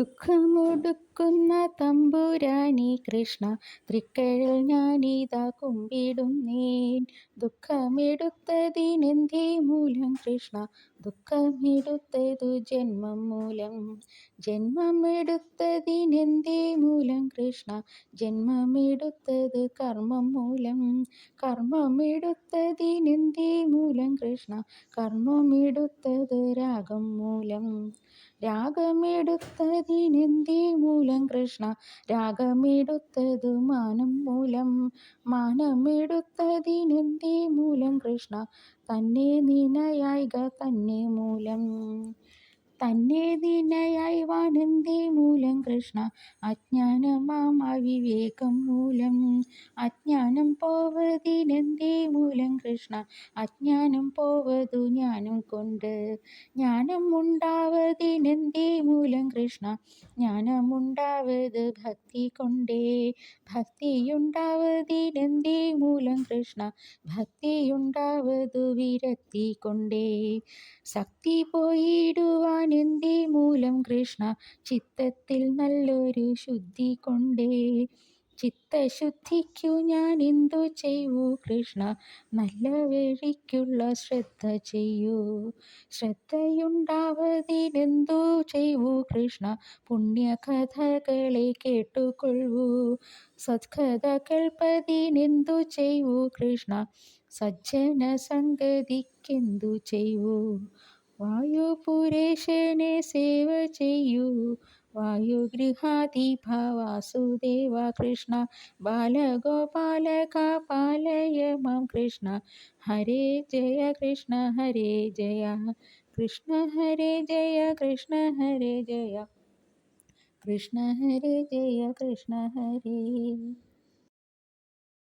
ദുഃഖമൊടുക്കുന്ന തമ്പുരാനി കൃഷ്ണ തൃക്കഴൽ ഞാനിതാ കുമ്പിടുന്നേൻ ദുഃഖമെടുത്തതിനെന്തേ മൂലം കൃഷ്ണ ദുഃഖമെടുത്തതു ജന്മം മൂലം. ജന്മമെടുത്തതിനെന്തേ മൂലം കൃഷ്ണ ജന്മമെടുത്തത് കർമ്മം മൂലം. കർമ്മമെടുത്തതിനെന്തേ മൂലം കൃഷ്ണ കർമ്മമെടുത്തത് രാഗം മൂലം. രാഗമെടുത്തതിനെന്തേ മൂലം കൃഷ്ണ രാഗമെടുത്തതു മാനം മൂലം. മാനമെടുത്തതിനെന്തേ മൂലം കൃഷ്ണ തന്നെ നിനയായിക തന്നെ മൂലം. തന്നെ നിനയായി വാനന്ദേ മൂലം കൃഷ്ണ അജ്ഞാനമാം അവിവേകം മൂലം. അജ്ഞാനം പോവതിനെ കൃഷ്ണ അജ്ഞാനം പോവതു ഞാനും കൊണ്ട്. ജ്ഞാനം ഉണ്ടാവതിനെന്തേ മൂലം കൃഷ്ണ? ജ്ഞാനമുണ്ടാവത് ഭക്തി കൊണ്ടേ. ഭക്തിയുണ്ടാവതിനെന്തേ മൂലം കൃഷ്ണ? ഭക്തിയുണ്ടാവതു വിരക്തി കൊണ്ടേ. ശക്തി പോയിടുവാൻ എന്തേ മൂലം കൃഷ്ണ? ചിത്തത്തിൽ നല്ലൊരു ശുദ്ധി കൊണ്ടേ. ചിത്തശുദ്ധിക്കു ഞാൻ എന്തു ചെയ്യൂ? കൃഷ്ണ നല്ല വഴിക്കുള്ള ശ്രദ്ധ ചെയ്യൂ. ശ്രദ്ധയുണ്ടാവതിനെന്തു ചെയ്യൂ? കൃഷ്ണ പുണ്യകഥകളെ കേട്ടുകൊള്ളൂ. സത്കഥ കേൾപ്പതിനെന്തു ചെയ്യൂ? കൃഷ്ണ സജ്ജന സംഗതിക്കെന്തു ചെയ്യൂ? വായുപുരേശനെ സേവ ചെയ്യൂ. वायुगृहाति वासुदेव कृष्ण बालगोपालका पालय मम कृष्ण। हरे जय कृष्ण, हरे जय। कृष्ण हरे जय, कृष्ण हरे जय। कृष्ण हरे जय, कृष्ण हरे।